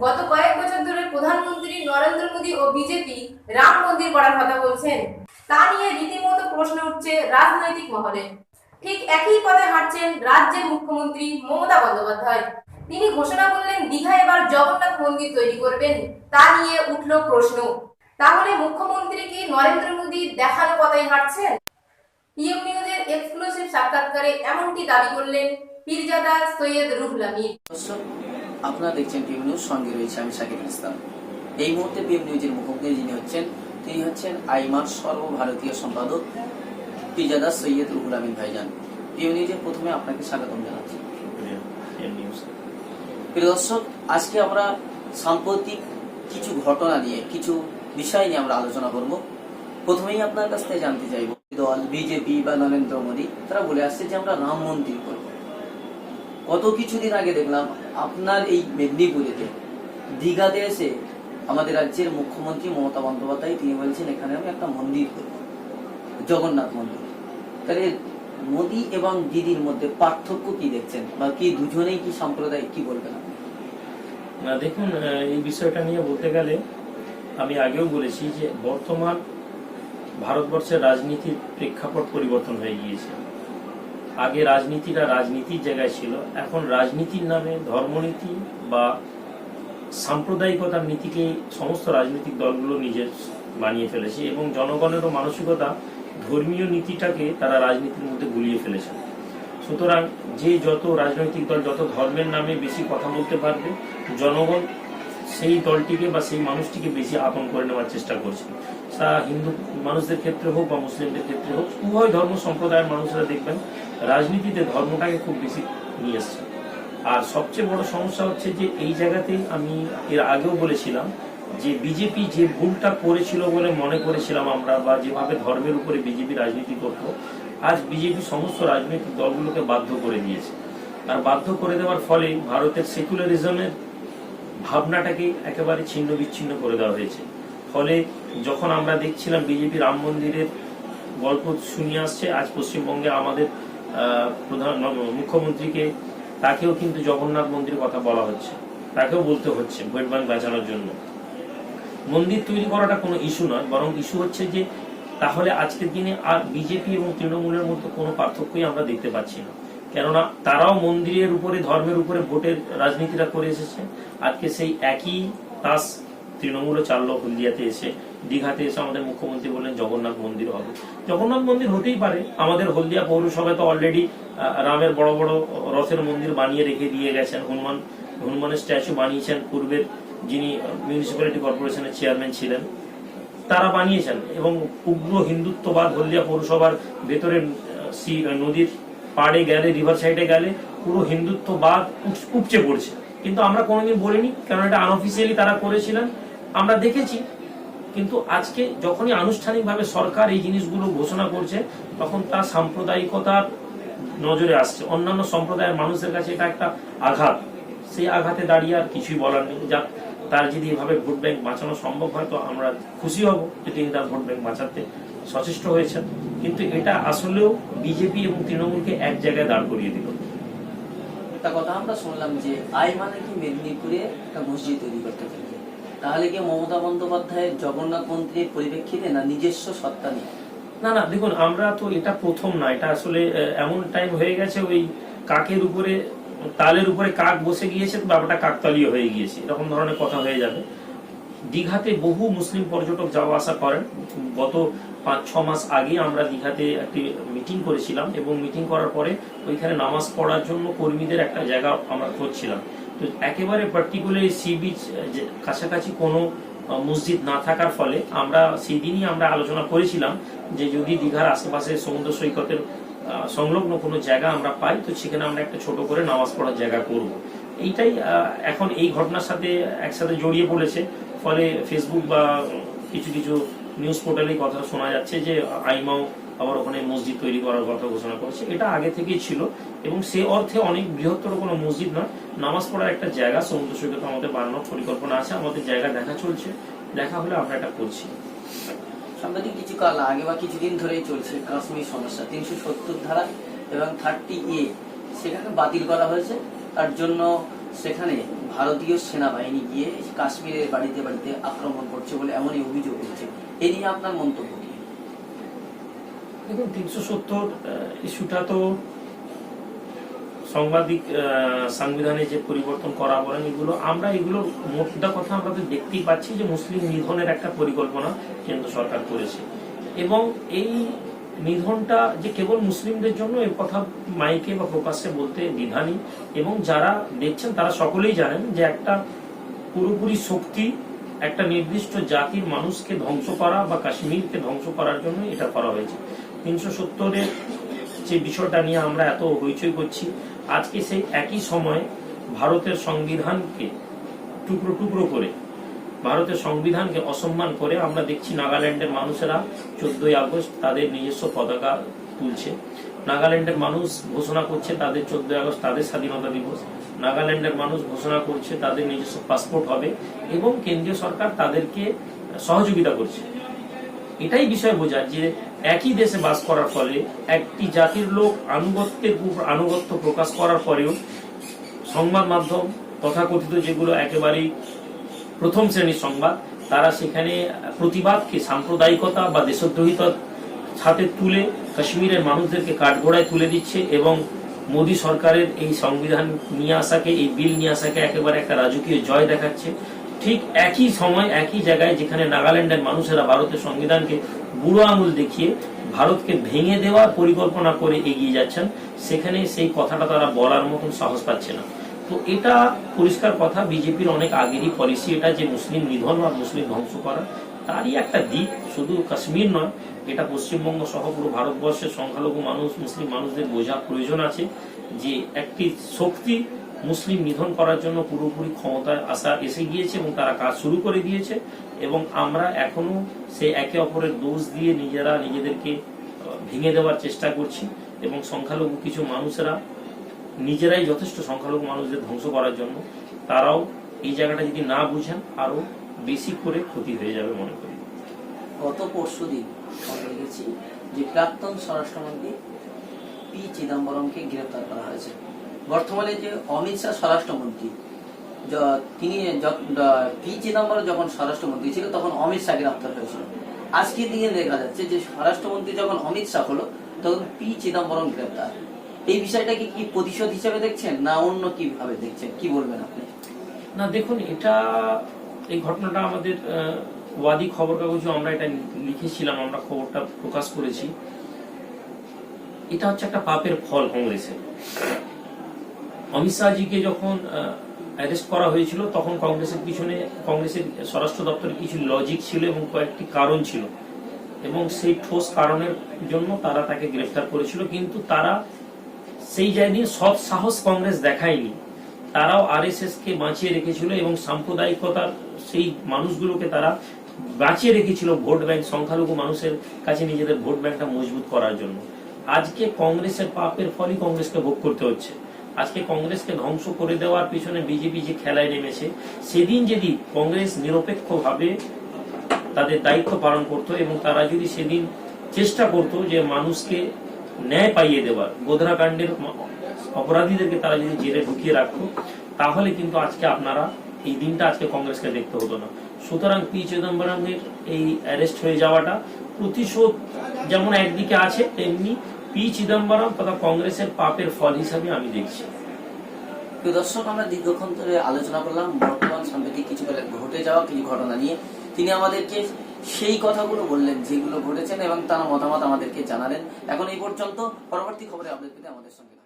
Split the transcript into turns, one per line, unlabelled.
গত কয়েক বছর ধরে প্রধানমন্ত্রী নরেন্দ্র মোদী ও বিজেপি রাম মন্দির করার কথা বলছেন। তা নিয়ে রীতিমতো প্রশ্ন উঠছে রাজনৈতিক মহলে। ঠিক একই পথে হাঁটছেন রাজ্যের মুখ্যমন্ত্রী মমতা বন্দ্যোপাধ্যায়। তিনি ঘোষণা করলেন, দীঘা এবার জগন্নাথ মন্দির তৈরি করবেন। তা নিয়ে উঠল প্রশ্ন। তাহলে মুখ্যমন্ত্রী কি নরেন্দ্র মোদী দেখানো পথে হাঁটছেন? পিএম নিউজের এক্সক্লুসিভ সাক্ষাৎকারে এমনটি দাবি করলেন, পীরজাদা সৈয়দ রুহুল
আপনারা দেখছেন পিএম নিউজ সঙ্গে রয়েছে আমি সাকিব ইসলাম। এই মুহূর্তে পিএম নিউজের মুখোমুখি যিনি হচ্ছেন তিনি হচ্ছেন আইমার সর্বভারতীয় সম্পাদক পিজাদা সৈয়দ রুহুল আমিন ভাইজান। পিএম নিউজের প্রথমে আপনাকে স্বাগতম জানাচ্ছি। প্রিয় দর্শক আজকে আমরা সাম্প্রতিক কিছু ঘটনা নিয়ে কিছু বিষয় নিয়ে আমরা আলোচনা করব। প্রথমেই আপনার কাছ থেকে জানতে চাইব দল বিজেপি বা নরেন্দ্র মোদী তারা বলে আসছে যে আমরা রাম মন্দির করব। কত কিছুদিন আগে দেখলাম আপনার এই মেদিনীপুরেতে দীঘাতে এসে আমাদের রাজ্যের মুখ্যমন্ত্রী মমতা বন্দ্যোপাধ্যায় তিনি বলছেন এখানে আমি একটা মন্দির করব জগন্নাথ মন্দির। তাহলে মোদী এবং দিদির মধ্যে পার্থক্য কি দেখছেন? বা কি দুজনেই কি সম্প্রদায় কি বলবেন
না, দেখুন এই বিষয়টা নিয়ে বলতে গেলে আমি আগেও বলেছি যে বর্তমান ভারতবর্ষের রাজনীতির প্রেক্ষাপট পরিবর্তন হয়ে গিয়েছে। আগে রাজনীতিটা রাজনীতির জায়গায় ছিল। এখন রাজনীতির নামে ধর্মনীতি বা সাম্প্রদায়িকতার নীতিকে সমস্ত রাজনৈতিক দলগুলো নিজের বানিয়ে ফেলেছে এবং জনগণেরও মানসিকতা ধর্মীয় নীতিটাকে তারা রাজনীতির মধ্যে গুলিয়ে ফেলেছে। সুতরাং যে যত রাজনৈতিক দল, যত ধর্মের নামে বেশি কথা বলতে পারবে, জনগণ সেই দলটিকে বা সেই মানুষটিকে বেশি আপন করে নেওয়ার চেষ্টা করছে। তা হিন্দু মানুষদের ক্ষেত্রে হোক বা মুসলিমদের ক্ষেত্রে হোক, উভয় ধর্ম সম্প্রদায়ের মানুষরা দেখবেন রাজনীতিতে ধর্মটাকে খুব বেশি নিয়ে এসছে। আর সবচেয়ে বড় সমস্যা হচ্ছে যে এই জায়গাতেই আমি এর আগেও বলেছিলাম যে বিজেপি যে ভুলটা করেছিল বলে মনে করেছিলাম আমরা বা যেভাবে ধর্মের উপরে বিজেপি রাজনীতি করতো, আজ বিজেপি সমস্ত রাজনৈতিক দলগুলোকে বাধ্য করে দিয়েছে। আর বাধ্য করে দেওয়ার ফলে ভারতের সেকুলারিজমের ভাবনাটাকে একেবারে ছিন্ন বিচ্ছিন্ন করে দেওয়া হয়েছে। ফলে যখন আমরা দেখছিলাম বিজেপি রাম মন্দিরের গল্প শুনিয়ে আসছে, আজ পশ্চিমবঙ্গে আমাদের প্রধান মুখ্যমন্ত্রীকে, তাকেও কিন্তু জগন্নাথ মন্দিরের কথা বলা হচ্ছে। তাকেও বলতে হচ্ছে ভোট ব্যাংক বাঁচানোর জন্য। মন্দির তৈরি করাটা কোনো ইস্যু নয়, বরং ইস্যু হচ্ছে যে, তাহলে আজকের দিনে আর বিজেপি এবং তৃণমূলের মধ্যে কোনো পার্থক্যই আমরা দেখতে পাচ্ছি না। কেননা তারাও মন্দিরের উপরে, ধর্মের উপরে ভোটের রাজনীতিটা করে এসেছে। আজকে সেই একই তাস তৃণমূলও চাললো হলদিয়াতে এসে। দীঘাতে এসে আমাদের মুখ্যমন্ত্রী বললেন, জগন্নাথ মন্দির হবে। জগন্নাথ মন্দির হতেই পারে। আমাদের হলদিয়া পৌরসভায় তো অলরেডি রামের বড় বড় রথের মন্দির বানিয়ে রেখে দিয়ে গেছেন। হনুমান, হনুমানের স্ট্যাচু বানিয়েছেন। পূর্বের যিনি মিউনিসিপ্যালিটি কর্পোরেশনের চেয়ারম্যান ছিলেন, তারা বানিয়েছেন। এবং উগ্র হিন্দুত্ববাদ হলদিয়া পৌরসভার ভেতরে নদীর পাড়ে গেলে রিভার সাইডে গেলে পুরো হিন্দুত্ববাদ উপ- উপচে পড়ছে। কিন্তু আমরা কোনোদিন বলিনি কারণ এটা আনঅফিসিয়ালি তারা করেছিলেন। আমরা দেখেছি, কিন্তু আজকে যখনই আনুষ্ঠানিকভাবে সরকার এই জিনিসগুলো ঘোষণা করছে, তখন তার সাম্প্রদায়িকতার নজরে আসছে। অন্যান্য সম্প্রদায়ের মানুষের কাছে এটা একটা আঘাত। সেই আঘাতে দাঁড়িয়ে আর কিছুই বলার নেই। যাক তার যদি এভাবে ভোট ব্যাংক বাঁচানো সম্ভব হয়, তো আমরা খুশি হব যে তিনি তার ভোট ব্যাংক বাঁচাতে সচেষ্ট হয়েছেন। কিন্তু এটা আসলেও বিজেপি এবং তৃণমূলকে এক জায়গায় দাঁড় করিয়ে দিল।
একটা কথা আমরা শুনলাম যে আই মানে কি মেদিনীপুরে একটা মসজিদ তৈরি করতে চাইছে তাহলে কি মমতা বন্দ্যোপাধ্যায়ের জগন্নাথ মন্দিরের পরিপ্রেক্ষিতে না নিজস্ব সত্তা নেই
না না দেখুন আমরা তো এটা প্রথম না এটা আসলে এমন টাইম হয়ে গেছে ওই কাকের উপরে তালের উপরে কাক বসে গিয়েছে ব্যাপারটা কাকতালীয় হয়ে গিয়েছে এরকম ধরনের কথা হয়ে যাবে। দীঘাতে বহু মুসলিম পর্যটক যাওয়া আসা করেন। গত পাঁচ, ছ মাস আগে আমরা দীঘাতে একটি মিটিং করেছিলাম এবং মিটিং করার পরে ওইখানে নামাজ পড়ার জন্য কর্মীদের একটা জায়গা আমরা খুঁজছিলাম। তো একেবারে পার্টিকুলার সি বিচ কাছাকাছি কোনো মসজিদ না থাকার ফলে আমরা সেই দিনই আমরা আলোচনা করেছিলাম যে যদি দীঘার আশেপাশে সমুদ্র সৈকতের সংলগ্ন কোনো জায়গা আমরা পাই, তো সেখানে আমরা একটা ছোট করে নামাজ পড়ার জায়গা করব। এইটাই এখন এই ঘটনার সাথে একসাথে জড়িয়ে পড়েছে। ফলে ফেসবুক বা কিছু কিছু নিউজ পোর্টালে কথা শোনা যাচ্ছে যে, আইমাও আবার ওখানে মসজিদ তৈরি করার কথা ঘোষণা করেছে। এটা আগে থেকেই ছিল এবং সে অর্থে অনেক বৃহত্তর কোনো মসজিদ নয়। নামাজ পড়ার একটা জায়গা, সমুদ্র সৈকত আমাদের বানানোর পরিকল্পনা আছে, আমাদের জায়গা দেখা চলছে। দেখা হলে আমরা এটা করছি।
সাম্প্রতিক কিছু কাল আগে বা কিছুদিন ধরেই চলছে কাশ্মীর সমস্যা। তিনশো সত্তর ধারা এবং থার্টি এ সেটাকে বাতিল করা হয়েছে। তার জন্য সেখানে ভারতীয় সেনাবাহিনী গিয়ে কাশ্মীরের বাড়িতে বাড়িতে আক্রমণ করছে বলে এমনই অভিযোগ উঠেছে। এ নিয়ে আপনার মন্তব্য কি?
দেখুন, তিনশো সত্তর ইস্যুটা তো সাংবাদিক সংবিধানে যে পরিবর্তন করা বলেন, এগুলো আমরা এগুলো মোটা কথা আমরা তো দেখতেই পাচ্ছি যে মুসলিম নিধনের একটা পরিকল্পনা কেন্দ্র সরকার করেছে। এবং এই নিধনটা যে কেবল মুসলিমদের জন্য এই কথা মাইকে বা প্রকাশ্যে বলতে দ্বিধানি এবং যারা দেখছেন, তারা সকলেই জানেন যে একটা পুরোপুরি শক্তি, একটা নির্দিষ্ট জাতির মানুষকে ধ্বংস করা বা কাশ্মীরকে ধ্বংস করার জন্য এটা করা হয়েছে। তিনশো সত্তরের যে বিষয়টা নিয়ে আমরা এত হইচই করছি, আজকে সেই একই সময় ভারতের সংবিধানকে টুকরো টুকরো করে ভারতের সংবিধানকে অসম্মান করে আমরা দেখছি নাগাল্যান্ডের মানুষেরা চোদ্দই আগস্ট তাদের নিজস্ব পতাকা তুলছে। নাগাল্যান্ডের মানুষ ঘোষণা করছে তাদের চোদ্দই আগস্ট তাদের স্বাধীনতা দিবস। নাগাল্যান্ডের মানুষ ঘোষণা করছে তাদের নিজস্ব পাসপোর্ট হবে এবং কেন্দ্রীয় সরকার তাদেরকে সহযোগিতা করছে। এটাই বিষয় বোঝার যে একই দেশে বাস করার ফলে একটি জাতির লোক আনুগত্যের উপর আনুগত্য প্রকাশ করার পরেও সংবাদ মাধ্যম তথাকথিত যেগুলো একেবারেই প্রথম শ্রেণির সংবাদ। তারা সেখানে প্রতিবাদকে, সাম্প্রদায়িকতা বা দেশদ্রোহিতার হাতে তুলে কাশ্মীরের মানুষদেরকে কাঠগোড়ায় তুলে দিচ্ছে এবং মোদী সরকারের এই সংবিধান নিয়ে আসাকে, এই বিল নিয়ে আসাকে একেবারে একটা রাজকীয় জয় দেখাচ্ছে। ঠিক একই সময়, একই জায়গায় যেখানে নাগাল্যান্ডের মানুষেরা ভারতের সংবিধানকে বুড়ো আঙুল দেখিয়ে ভারতকে ভেঙে দেওয়ার পরিকল্পনা করে এগিয়ে যাচ্ছেন, সেখানে সেই কথাটা তারা বলার মতন সাহস পাচ্ছে না। তো এটা পরিষ্কার কথা, বিজেপির অনেক আগেরই পলিসি এটা যে মুসলিম নিধন বা মুসলিম ধ্বংস করা, তারই একটা দিক। শুধু কাশ্মীর নয়, এটা পশ্চিমবঙ্গ সহ পুরো ভারতবর্ষের সংখ্যালঘু মানুষ, মুসলিম মানুষদের বোঝা প্রয়োজন আছে যে একটি শক্তি মুসলিম নিধন করার জন্য পুরোপুরি ক্ষমতায় আসা, এসে গিয়েছে এবং তারা কাজ শুরু করে দিয়েছে এবং আমরা এখনও সে একে অপরের দোষ দিয়ে নিজেরা নিজেদেরকে ভেঙে দেওয়ার চেষ্টা করছি এবং সংখ্যালঘু কিছু মানুষেরা নিজেরাই যথেষ্ট সংখ্যালঘু মানুষদের ধ্বংস করার জন্য তারাও এই জায়গাটা যদি না বুঝেন আরও বেশি করে ক্ষতি হয়ে যাবে মনে করি।
গত পরশু দিন দেখেছি যে প্রাক্তন স্বরাষ্ট্রমন্ত্রী পি চিদম্বরমকে গ্রেপ্তার করা হয়েছে। বর্তমানে যে অমিত শাহ স্বরাষ্ট্রমন্ত্রী তিনি পি চিদম্বরম যখন স্বরাষ্ট্রমন্ত্রী ছিল, তখন অমিত শাহ গ্রেপ্তার হয়েছিল। আজকের দিনে দেখা যাচ্ছে যে স্বরাষ্ট্রমন্ত্রী যখন অমিত শাহ হলো, তখন পি চিদম্বরম গ্রেপ্তার। এই বিষয়টাকে কি প্রতিশোধ হিসেবে দেখছেন, না অন্য কীভাবে দেখছেন? কি বলবেন আপনি?
না, দেখুন, এটা, এই ঘটনাটা আমাদের ওয়াদি খবর কাগজে আমরা এটা লিখেছিলাম, আমরা খবরটা প্রকাশ করেছি। এটা হচ্ছে একটা পাপের ফল কংগ্রেসের। অমিত শাহজিকে যখন অ্যারেস্ট করা হয়েছিল, তখন কংগ্রেসের পিছনে, কংগ্রেসের স্বরাষ্ট্র দপ্তরের কিছু লজিক ছিল এবং কয়েকটি কারণ ছিল। এবং সেই ঠোস কারণের জন্য তারা তাকে গ্রেফতার করেছিল, কিন্তু তারা সেই জায়গায় সৎ সাহস কংগ্রেস দেখায়নি। তারাও আরএসএস কে বাঁচিয়ে রেখেছিল এবং সাম্প্রদায়িকতার সেই মানুষগুলোকে তারা বাঁচিয়ে রেখেছিল ভোট ব্যাংক, সংখ্যালঘু মানুষের কাছে নিজেদের ভোট ব্যাংকটা মজবুত করার জন্য। আজকে কংগ্রেসের পাপের ফলই কংগ্রেসকে ভোগ করতে হচ্ছে। আজকে কংগ্রেসকে ধ্বংস করে দেওয়ার পিছনে বিজেপি যে খেলায় নেমেছে, সেদিন যদি কংগ্রেস নিরপেক্ষভাবে তাদের দায়িত্ব পালন করত এবং তারা যদি সেদিন চেষ্টা করত যে মানুষকে ন্যায় পাইয়ে দেওয়ার, গোধরা কাণ্ডের অপরাধীদেরকে তারা যদি জেলে ঢুকিয়ে রাখতো, তাহলে কিন্তু আজকে আপনারা এই দিনটা আজকে কংগ্রেসকে দেখতে হতো না। সুতরাং পি চিদম্বরমের এই অ্যারেস্ট হয়ে যাওয়াটা প্রতিশোধ যেমন একদিকে আছে, তেমনি পি চিদম্বরম তথা কংগ্রেসের পাপের ফল হিসাবে আমি দেখছি।
দর্শক, আমরা দীর্ঘক্ষণ ধরে আলোচনা করলাম। বর্তমান সাম্প্রতিক কিছু ঘটে যাওয়া, কিছু ঘটনা নিয়ে। তিনি আমাদেরকে সেই কথাগুলো বললেন, যেগুলো ঘটেছেন এবং তার মতামত আমাদেরকে জানালেন এখন এই পর্যন্ত পরবর্তী খবরে আপডেট পেতে আমাদের সঙ্গে।